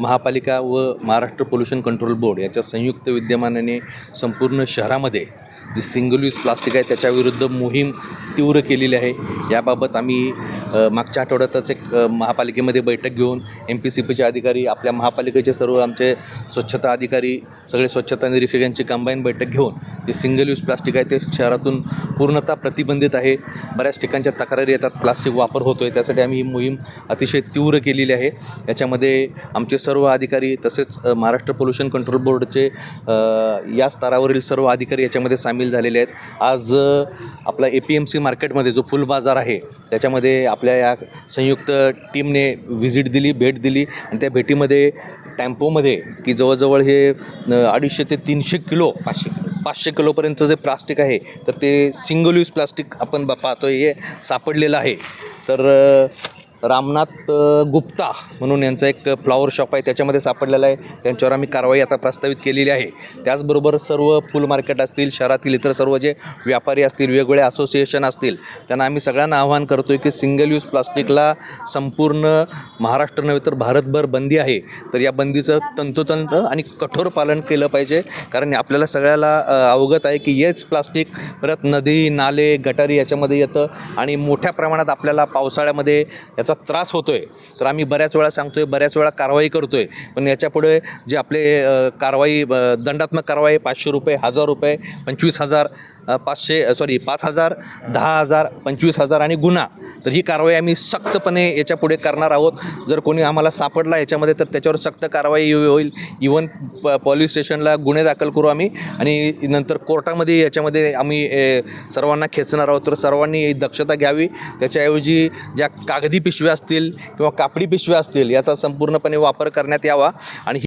महापालिका व Maharashtra pollution control board याच्या संयुक्त विद्यमानाने संपूर्ण शहरामध्ये जे सिंगल यूज प्लास्टिक आहे त्याच्याविरुद्ध मोहीम तीव्र केलेली आहे. याबाबत आम्ही मागच्या आठवड्यातच एक महापालिकेमध्ये बैठक घेऊन एम पी सी पीचे अधिकारी आपल्या महापालिकेचे सर्व आमचे स्वच्छता अधिकारी सगळे स्वच्छता निरीक्षक यांची कंबाईन बैठक घेऊन जे सिंगल यूज प्लास्टिक आहे ते शहरातून पूर्णतः प्रतिबंधित आहे. बऱ्याच ठिकाणच्या तक्रारी येतात प्लास्टिक वापर होतो आहे त्यासाठी आम्ही ही मोहीम अतिशय तीव्र केलेली आहे. याच्यामध्ये आमचे सर्व अधिकारी तसेच महाराष्ट्र पोल्युशन कंट्रोल बोर्डचे या स्तरावरील सर्व अधिकारी याच्यामध्ये सामील झालेले आहेत. आज आपला ए पी एम सी मार्केटमध्ये जो फुल बाजार आहे त्याच्यामध्ये आप आपल्या या संयुक्त टीमने व्हिजिट दिली भेट दिली. आणि त्या भेटीमध्ये टॅम्पोमध्ये की जवळजवळ हे अडीचशे ते तीनशे किलो पाचशे पाचशे किलोपर्यंतचं जे प्लास्टिक आहे तर ते सिंगल यूज प्लास्टिक आपण पाहतो आहे हे सापडलेलं आहे. तर रामनाथ गुप्ता म्हणून यांचं एक फ्लॉवर शॉप आहे त्याच्यामध्ये सापडलेलं आहे. त्यांच्यावर आम्ही कारवाई आता प्रस्तावित केलेली आहे. त्याचबरोबर सर्व फुल मार्केट असतील शहरातील इतर सर्व जे व्यापारी असतील वेगवेगळे असोसिएशन असतील त्यांना आम्ही सगळ्यांना आवाहन करतो आहे की सिंगल यूज प्लास्टिकला संपूर्ण महाराष्ट्र नव्हे तर भारतभर बंदी आहे. तर या बंदीचं तंतोतंत आणि कठोर पालन केलं पाहिजे. कारण आपल्याला सगळ्याला अवगत आहे की हेच प्लास्टिक परत नदी नाले गटारी याच्यामध्ये येतं आणि मोठ्या प्रमाणात आपल्याला पावसाळ्यामध्ये याचा त्रास होतो आहे तर आम्ही बऱ्याच वेळा सांगतो आहे बऱ्याच वेळा कारवाई करतो आहे पण याच्यापुढे जे आपले कारवाई दंडात्मक कारवाई पाचशे रुपये हजार रुपये पंचवीस हजार पाचशे सॉरी पाच हजार दहा हजार पंचवीस हजार आणि गुन्हा. तर ही कारवाई आम्ही सक्तपणे याच्यापुढे करणार आहोत. जर कोणी आम्हाला सापडला याच्यामध्ये तर त्याच्यावर सक्त कारवाई होईल. इवन प पोलीस स्टेशनला गुन्हे दाखल करू आम्ही. आणि नंतर कोर्टामध्ये याच्यामध्ये आम्ही सर्वांना खेचणार आहोत. तर सर्वांनी दक्षता घ्यावी. त्याच्याऐवजी ज्या कागदी पिशव्या असतील किंवा कापडी पिशव्या असतील याचा संपूर्णपणे वापर करण्यात यावा. आणि